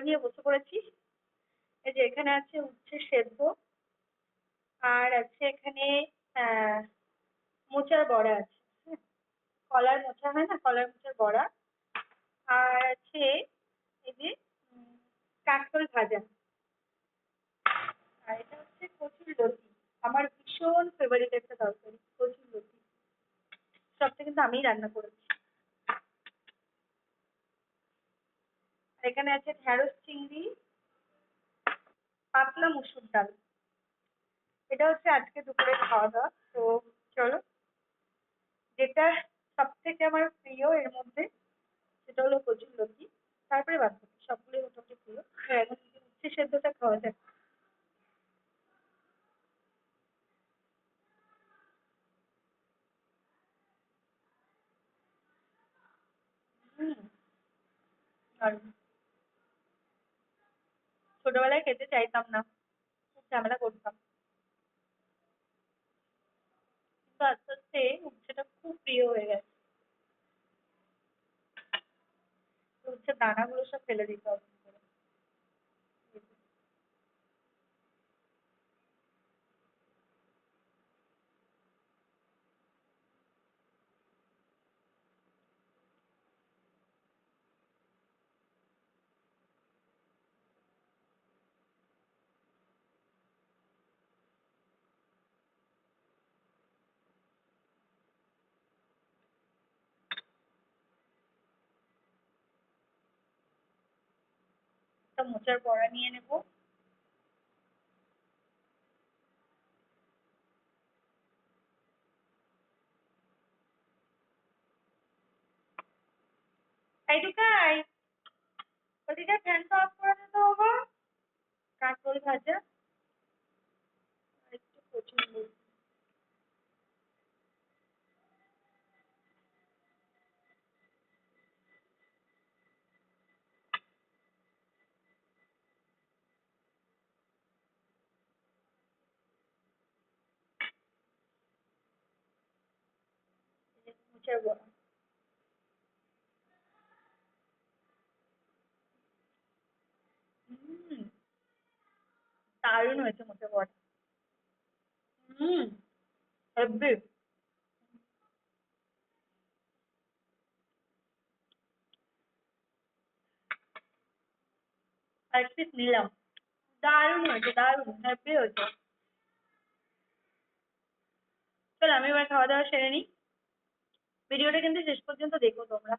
খাবার নিয়ে বসে পড়েছি এই যে এখানে আছে উচ্ছে সেদ্ধ, আর আছে এখানে মোচার বড়া আছে হ্যাঁ? কলার মোচা, হয় না? কলার মোচার বড়া, আর আছে এই যে কাঁকরোল ভাজা। আর এটা হচ্ছে কচুর লতি আমার ভীষণ ফেভারিট একটা তরকারি, কচুর লতি সবটা কিন্তু আমিই রান্না করেছি। এখানে আছে ঢ্যাঁড়স চিংড়ি, পাতলা মুসুর ডাল। এটা হচ্ছে আজকে দুপুরের খাওয়া দাওয়া তো চলো। যেটা সব থেকে আমার প্রিয় এর মধ্যে, সেটা হলো কচুর লতি তারপরে বাদ বাকি সবগুলোই মোটামুটি প্রিয়। তো এখন উচ্ছে সেদ্ধটা খাওয়া যাক। হুম, দারুণ। ছোটবেলায় খেতে চাইতাম না। খুব ঝামেলা করতাম। কিন্তু আস্তে আস্তে উচ্ছেটা খুব প্রিয় হয়ে গেছে। উচ্ছের দানাগুলো সব ফেলে দিতে হবে। একটা মোচার বড়া নিয়ে নেব। এই টুকাই বলছি যে ফ্যানটা অফ করে দে তো বাবা ভাজা। বড়া হুম। দারুণ হয়েছে মোচের বড়া হুম। হেব্বি। এক নিলাম। দারুণ হয়েছে, দারুণ, হেব্বি হয়েছে। চল, আমি এবার খাওয়া দাওয়া সেরে নিই। ভিডিওটা কিন্তু শেষ পর্যন্ত দেখো তোমরা।